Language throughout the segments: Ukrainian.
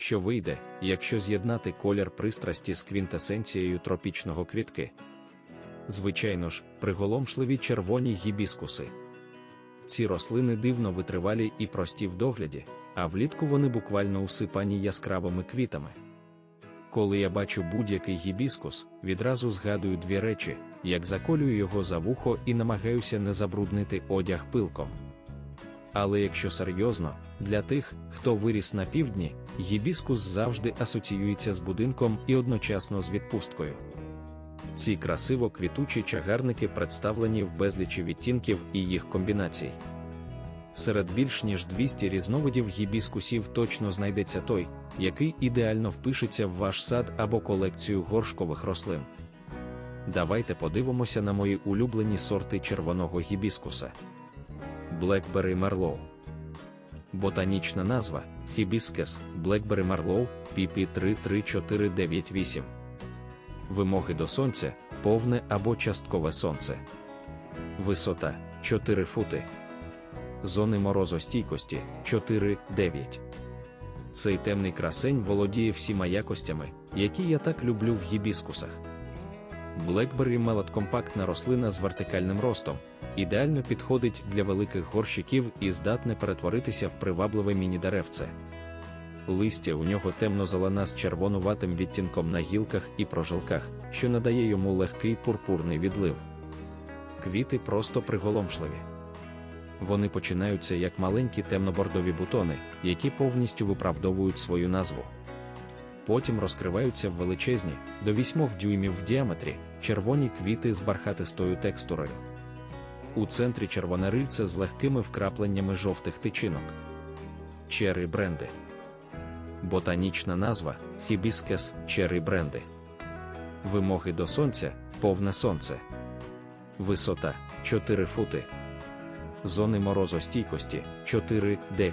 що вийде, якщо з'єднати колір пристрасті з квінтесенцією тропічного квітки. Звичайно ж, приголомшливі червоні гібіскуси. Ці рослини дивно витривалі і прості в догляді, а влітку вони буквально усипані яскравими квітами. Коли я бачу будь-який гібіскус, відразу згадую дві речі, як заколюю його за вухо і намагаюся не забруднити одяг пилком. Але якщо серйозно, для тих, хто виріс на півдні, гібіскус завжди асоціюється з будинком і одночасно з відпусткою. Ці красиво квітучі чагарники представлені в безлічі відтінків і їх комбінацій. Серед більш ніж 200 різновидів гібіскусів точно знайдеться той, який ідеально впишеться в ваш сад або колекцію горшкових рослин. Давайте подивимося на мої улюблені сорти червоного гібіскуса. Blackberry Marlow Ботанічна назва Hibiscus Blackberry Marlow PP 33498 Вимоги до сонця повне або часткове сонце. Висота 4 фути. Зони морозостійкості 4-9. Цей темний красень володіє всіма якостями, які я так люблю в гібіскусах. Блекбері мелодкомпактна рослина з вертикальним ростом, ідеально підходить для великих горщиків і здатне перетворитися в привабливе міні-деревце. Листя у нього темно-зелена з червонуватим відтінком на гілках і прожилках, що надає йому легкий пурпурний відлив. Квіти просто приголомшливі. Вони починаються як маленькі темнобордові бутони, які повністю виправдовують свою назву. Потім розкриваються в величезні, до 8 дюймів в діаметрі, червоні квіти з бархатистою текстурою. У центрі червоне рильце з легкими вкрапленнями жовтих тичинок. Черри бренди. Ботанічна назва Hibiscus черри бренди. Вимоги до сонця повне сонце. Висота 4 фути. Зони морозостійкості 4-9.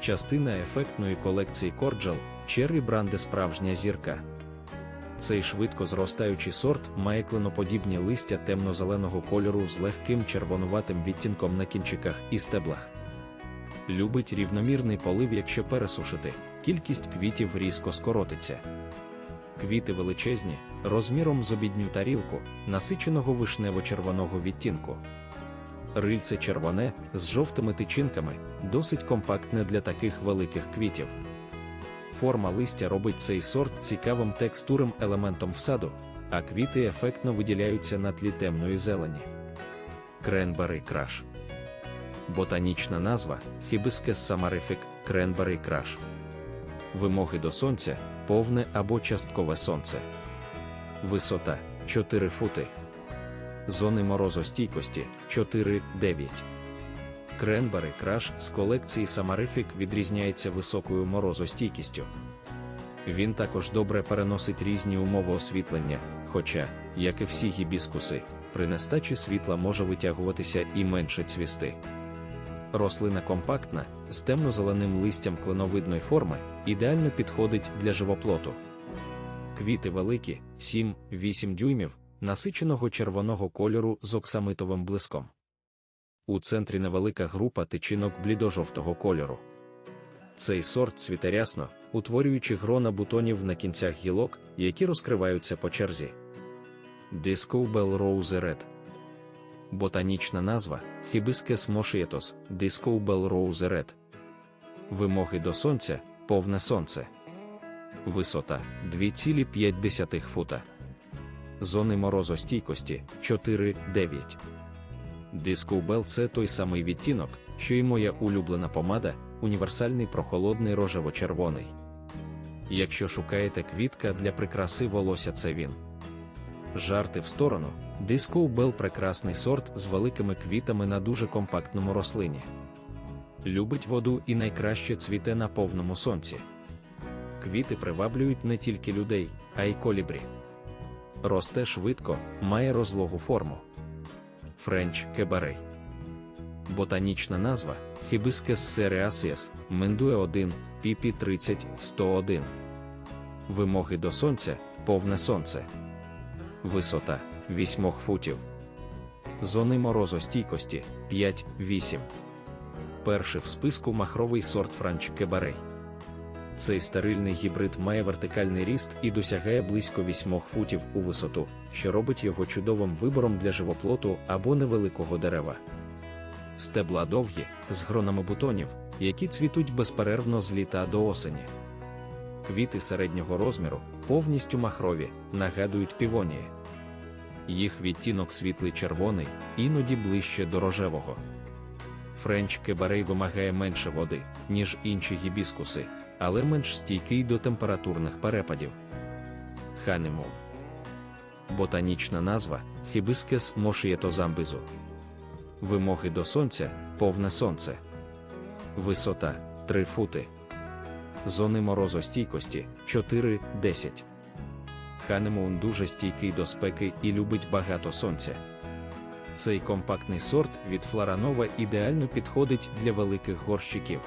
Частина ефектної колекції Корджел Черрі Бранде справжня зірка. Цей швидко зростаючий сорт має клиноподібні листя темно-зеленого кольору з легким червонуватим відтінком на кінчиках і стеблах. Любить рівномірний полив, якщо пересушити, кількість квітів різко скоротиться. Квіти величезні, розміром з обідню тарілку, насиченого вишнево-червоного відтінку. Рильце червоне з жовтими тичинками, досить компактне для таких великих квітів. Форма листя робить цей сорт цікавим текстурним елементом всаду, а квіти ефектно виділяються на тлі темної зелені. Кренбери краш. Ботанічна назва Hibiscus samarific Кренбери краш. Вимоги до сонця повне або часткове сонце. Висота 4 фути. Зони морозостійкості 4-9. Кренбери краш з колекції Самарифік відрізняється високою морозостійкістю. Він також добре переносить різні умови освітлення, хоча, як і всі гібіскуси, при нестачі світла може витягуватися і менше цвісти. Рослина компактна, з темно-зеленим листям клиновидної форми, ідеально підходить для живоплоту. Квіти великі, 7-8 дюймів, насиченого червоного кольору з оксамитовим блиском. У центрі невелика група тичинок блідо-жовтого кольору. Цей сорт цвіте рясно, утворюючи грона бутонів на кінцях гілок, які розкриваються по черзі. Disco Bell Rose Red Ботанічна назва Hibiscus moschietos, Disco Bell Rose Red. Вимоги до сонця повне сонце. Висота 2,5 фута. Зони морозостійкості 4-9. Disco це той самий відтінок, що й моя улюблена помада, універсальний прохолодний рожево-червоний. Якщо шукаєте квітка для прикраси волосся, це він. Жарти в сторону, Disco прекрасний сорт з великими квітами на дуже компактному рослині. Любить воду і найкраще цвіте на повному сонці. Квіти приваблюють не тільки людей, а й колібрі. Росте швидко, має розлогу форму. Френч кебарей. Ботанічна назва Hibiscus cereaceus, Мендуе 1, pp 30 101. Вимоги до сонця повне сонце. Висота 8 футів. Зони морозостійкості 5-8. Перший в списку махровий сорт Франч Кебарей. Цей стерильний гібрид має вертикальний ріст і досягає близько 8 футів у висоту, що робить його чудовим вибором для живоплоту або невеликого дерева. Стебла довгі, з гронами бутонів, які цвітуть безперервно з літа до осені. Квіти середнього розміру, повністю махрові, нагадують півонії. Їх відтінок світлий червоний, іноді ближче до рожевого. Френч кебарей вимагає менше води, ніж інші гібіскуси, але менш стійкий до температурних перепадів. Ханемум. Ботанічна назва Хібискес мошієтозамбизу. Вимоги до сонця повне сонце. Висота 3 фути. Зони морозостійкості 4-10. Ханемун дуже стійкий до спеки і любить багато сонця. Цей компактний сорт від Фларанова ідеально підходить для великих горщиків.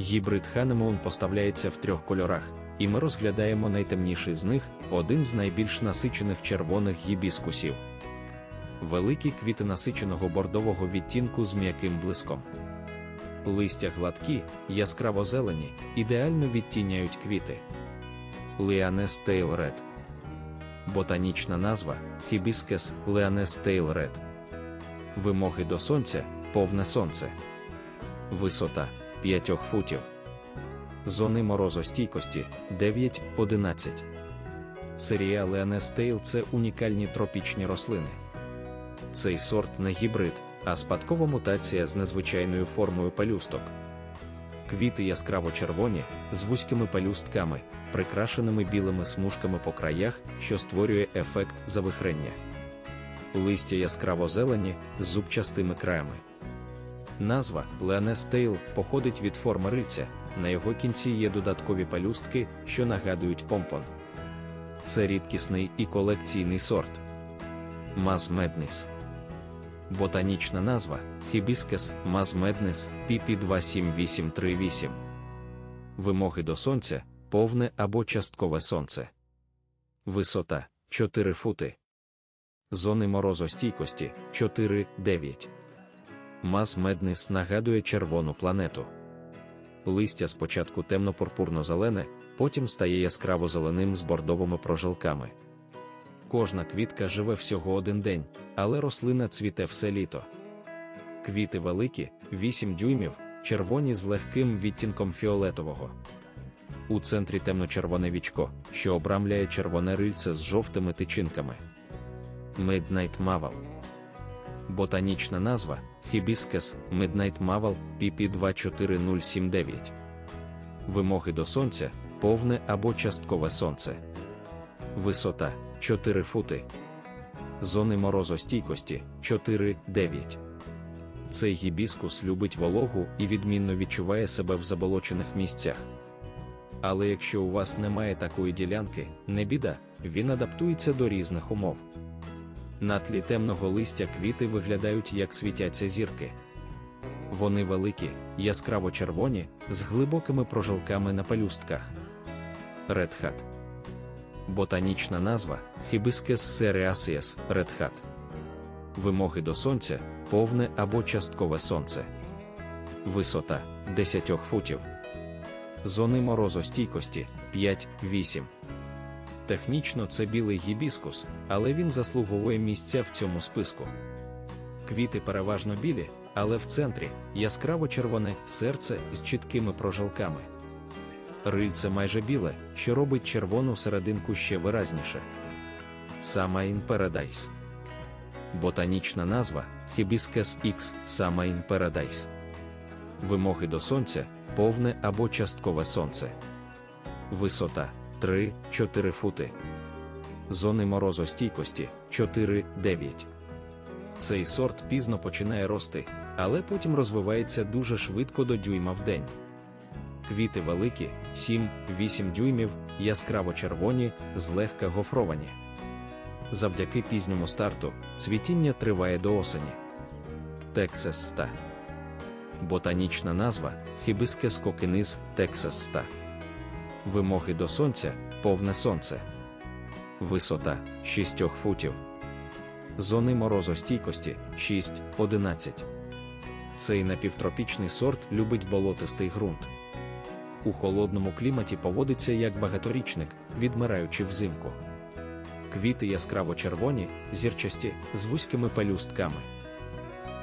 Гібрид Ханемун поставляється в трьох кольорах, і ми розглядаємо найтемніший з них один з найбільш насичених червоних гібіскусів. Великі квіти насиченого бордового відтінку з м'яким блиском. Листя гладкі, яскраво зелені, ідеально відтіняють квіти. Ліанес Tail Red Ботанічна назва Hibiscus Leanes Tail Red. Вимоги до сонця повне сонце. Висота 5 футів. Зони морозостійкості 9-11. Серія Leanes Tail – це унікальні тропічні рослини. Цей сорт не гібрид, а спадкова мутація з незвичайною формою пелюсток. Квіти яскраво червоні, з вузькими пелюстками, прикрашеними білими смужками по краях, що створює ефект завихрення. Листя яскраво зелені з зубчастими краями. Назва Ленестейл походить від форми рильця, на його кінці є додаткові пелюстки, що нагадують помпон. Це рідкісний і колекційний сорт. Маз Медніс. Ботанічна назва Hibiscus Mazmednis PP27838. Вимоги до сонця повне або часткове сонце. Висота 4 фути. Зони морозостійкості 4-9. Маз Меднис нагадує червону планету. Листя спочатку темно-пурпурно-зелене, потім стає яскраво зеленим з бордовими прожилками. Кожна квітка живе всього один день, але рослина цвіте все літо. Квіти великі, 8 дюймів, червоні з легким відтінком фіолетового. У центрі темно-червоне вічко, що обрамляє червоне рильце з жовтими тичинками. Midnight Maval Ботанічна назва Hibiscus Midnight Maval PP24079. Вимоги до сонця повне або часткове сонце. Висота 4 фути. Зони морозостійкості 4-9. Цей гібіскус любить вологу і відмінно відчуває себе в заболочених місцях. Але якщо у вас немає такої ділянки, не біда, він адаптується до різних умов. На тлі темного листя квіти виглядають як світяться зірки. Вони великі, яскраво червоні, з глибокими прожилками на пелюстках. Hat Ботанічна назва Hibiscus Red Hat. Вимоги до сонця повне або часткове сонце. Висота 10 футів. Зони морозостійкості 5-8. Технічно це білий гібіскус, але він заслуговує місця в цьому списку. Квіти переважно білі, але в центрі яскраво червоне серце з чіткими прожилками. Рильце майже біле, що робить червону серединку ще виразніше. Сама in Paradise. Ботанічна назва Hibiscus X Summer in Paradise. Вимоги до сонця повне або часткове сонце. Висота 3-4 фути. Зони морозостійкості 4-9. Цей сорт пізно починає рости, але потім розвивається дуже швидко до дюйма в день. Квіти великі, 7-8 дюймів, яскраво червоні, злегка гофровані. Завдяки пізньому старту цвітіння триває до осені. Texas ста. Ботанічна назва Hibiscus cochinis Texas ста. Вимоги до сонця повне сонце. Висота 6 футів. Зони морозостійкості 6-11. Цей напівтропічний сорт любить болотистий ґрунт. у холодному кліматі поводиться як багаторічник, відмираючи взимку. Квіти яскраво червоні, зірчасті, з вузькими пелюстками.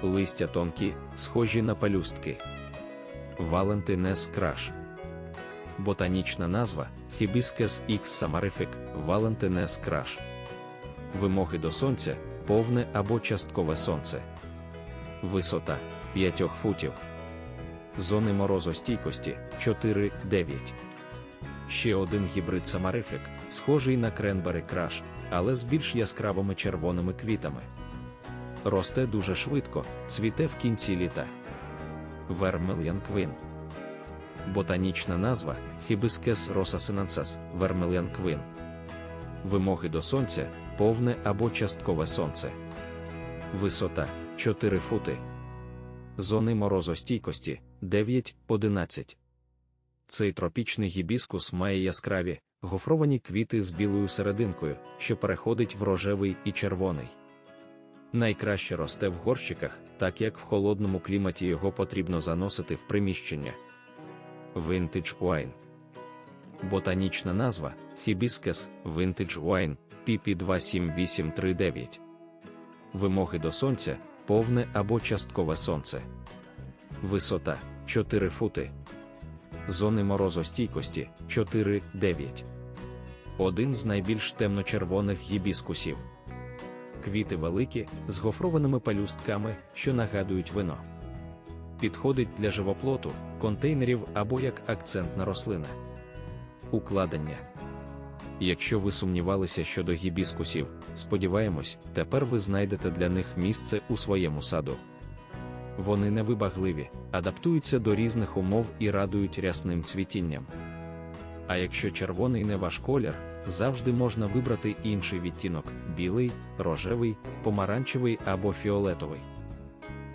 Листя тонкі, схожі на пелюстки. Валентинес краш. Ботанічна назва Hibiscus X Samarific Valentines краш. Вимоги до сонця повне або часткове сонце. Висота 5 футів. Зони морозостійкості 4-9. Ще один гібрид Самарифік, схожий на кренбери краш, але з більш яскравими червоними квітами. Росте дуже швидко, цвіте в кінці літа. Вермельян Квін. Ботанічна назва Hibiscus rosasinensis Vermilion Queen. Вимоги до сонця повне або часткове сонце. Висота 4 фути. Зони морозостійкості 9-11. Цей тропічний гібіскус має яскраві, гофровані квіти з білою серединкою, що переходить в рожевий і червоний. Найкраще росте в горщиках, так як в холодному кліматі його потрібно заносити в приміщення. Vintage Wine Ботанічна назва Hibiscus Vintage Wine PP27839. Вимоги до сонця повне або часткове сонце. Висота 4 фути. Зони морозостійкості 4-9. Один з найбільш темно-червоних гібіскусів. Квіти великі, з гофрованими пелюстками, що нагадують вино. Підходить для живоплоту, контейнерів або як акцентна рослина. Укладення. Якщо ви сумнівалися щодо гібіскусів, сподіваємось, тепер ви знайдете для них місце у своєму саду. Вони невибагливі, адаптуються до різних умов і радують рясним цвітінням. А якщо червоний не ваш колір, завжди можна вибрати інший відтінок білий, рожевий, помаранчевий або фіолетовий.